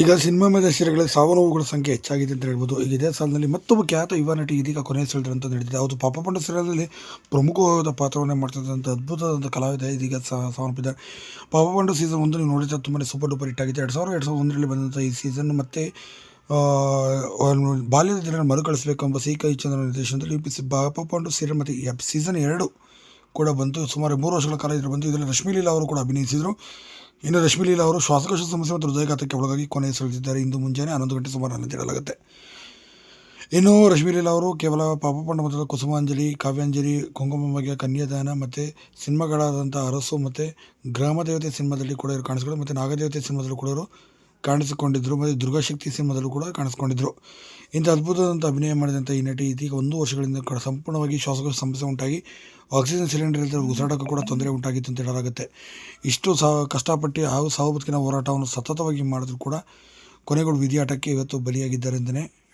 ಈಗ ಸಿನಿಮಾ ಸೀರೆಗಳಲ್ಲಿ ಸಾವು ನೋವುಗಳ ಸಂಖ್ಯೆ ಹೆಚ್ಚಾಗಿದೆ ಅಂತ ಹೇಳ್ಬೋದು. ಈಗ ಇದೇ ಸಾಲಿನಲ್ಲಿ ಮತ್ತೊಬ್ಬ ಖ್ಯಾತ ಯುವ ನಟಿ ಇದೀಗ ಕೊನೆಯ ಅಂತ ನಡೆದಿದೆ ಹೌದು, ಪಾಪ ಪಂಡ ಸೀರಿಯಲ್ನಲ್ಲಿ ಪ್ರಮುಖವಾದ ಪಾತ್ರವನ್ನೇ ಮಾಡ್ತಿದ್ದಂಥ ಅದ್ಭುತವಾದ ಕಲಾವಿದ ಇದೀಗ ಸಾವನ್ನಪ್ಪಿದ್ದಾರೆ. ಪಾಪ ಪಂಡ ಸೀಸನ್ ಒಂದು ನೀವು ನೋಡಿದ್ರೆ ತುಂಬಾ ಸೂಪರ್ ಡೂಪರ್ ಹಿಟ್ ಆಗಿದೆ. ಎರಡು ಸಾವಿರದ ಎರಡು ಸಾವಿರದ ಒಂದರಲ್ಲಿ ಬಂದಂಥ ಈ ಸೀಸನ್ ಮತ್ತೆ ಬಾಲ್ಯದ ದಿನ ಮರುಕಳಿಸಬೇಕೆಂಬ ಸಿ ಕೈ ಚಂದ್ರ ನಿರ್ದೇಶನದಲ್ಲಿ ಸಿ ಪಾಪ ಪಂಡ ಸೀರಿಯಲ್ ಮತ್ತು ಸೀಸನ್ ಎರಡು ಕೂಡ ಬಂತು. ಸುಮಾರು ಮೂರು ವರ್ಷಗಳ ಕಾಲ ಇದ್ರೆ ಬಂತು. ಇದರಲ್ಲಿ ರಶ್ಮಿ ಲೀಲಾ ಅವರು ಕೂಡ ಅಭಿನಯಿಸಿದರು. ಇನ್ನು ರಶ್ಮಿ ಲೀಲಾ ಅವರು ಶ್ವಾಸಕೋಶ ಸಮಸ್ಯೆ ಮತ್ತು ಹೃದಯಘಾತಕ್ಕೆ ಒಳಗಾಗಿ ಕೊನೆ ಸಲ್ಲಿಸಿದ್ದಾರೆ ಇಂದು ಮುಂಜಾನೆ ಹನ್ನೊಂದು ಗಂಟೆ ಸುಮಾರು ಹೇಳಲಾಗುತ್ತೆ ಇನ್ನು ರಶ್ಮಿ ಲೀಲಾ ಅವರು ಕೇವಲ ಪಾಪಪಂಡ ಮತ್ತು ಕುಸುಮಾಂಜಲಿ, ಕಾವ್ಯಾಂಜಲಿ ಕುಂಕುಮ ಬಗ್ಗೆ ಕನ್ಯಾದಾನ ಮತ್ತು ಸಿನಿಮಾಗಳಾದಂಥ ಅರಸು ಮತ್ತು ಗ್ರಾಮ ದೇವತೆ ಸಿನಿಮಾದಲ್ಲಿ ಕೂಡ ಇವರು ಕಾಣಿಸ್ಕೊಳ್ಳೋರು ಮತ್ತು ನಾಗದೇವತೆ ಸಿನಿಮಾದಲ್ಲೂ ಕೂಡ ಇವರು ಕಾಣಿಸಿಕೊಂಡಿದ್ದರು ಮತ್ತು ದುರ್ಗಾಶಕ್ತಿ ಸಿನಿಮಾದಲ್ಲೂ ಕೂಡ ಕಾಣಿಸ್ಕೊಂಡಿದ್ದರು ಇಂಥ ಅದ್ಭುತವಾದಂಥ ಅಭಿನಯ ಮಾಡಿದಂಥ ಈ ನಟಿ ಇದೀಗ ಒಂದು ವರ್ಷಗಳಿಂದ ಕೂಡ ಸಂಪೂರ್ಣವಾಗಿ ಶ್ವಾಸಕೋಶ ಸಮಸ್ಯೆ ಉಂಟಾಗಿ, ಆಕ್ಸಿಜನ್ ಸಿಲಿಂಡರ್ ಇಲ್ಲದೆ ಉಸಿರಾಟಕ್ಕೂ ಕೂಡ ತೊಂದರೆ ಉಂಟಾಗಿತ್ತು ಅಂತ ಹೇಳಲಾಗುತ್ತೆ. ಇಷ್ಟು ಸಹ ಕಷ್ಟಪಟ್ಟು ಹಾಗೂ ಸಾವು ಬದುಕಿನ ಹೋರಾಟವನ್ನು ಸತತವಾಗಿ ಮಾಡಿದ್ರು ಕೂಡ ಕೊನೆಗಳು ವಿಧಿಯಾಟಕ್ಕೆ ಇವತ್ತು ಬಲಿಯಾಗಿದ್ದಾರೆ ಅಂತಲೇ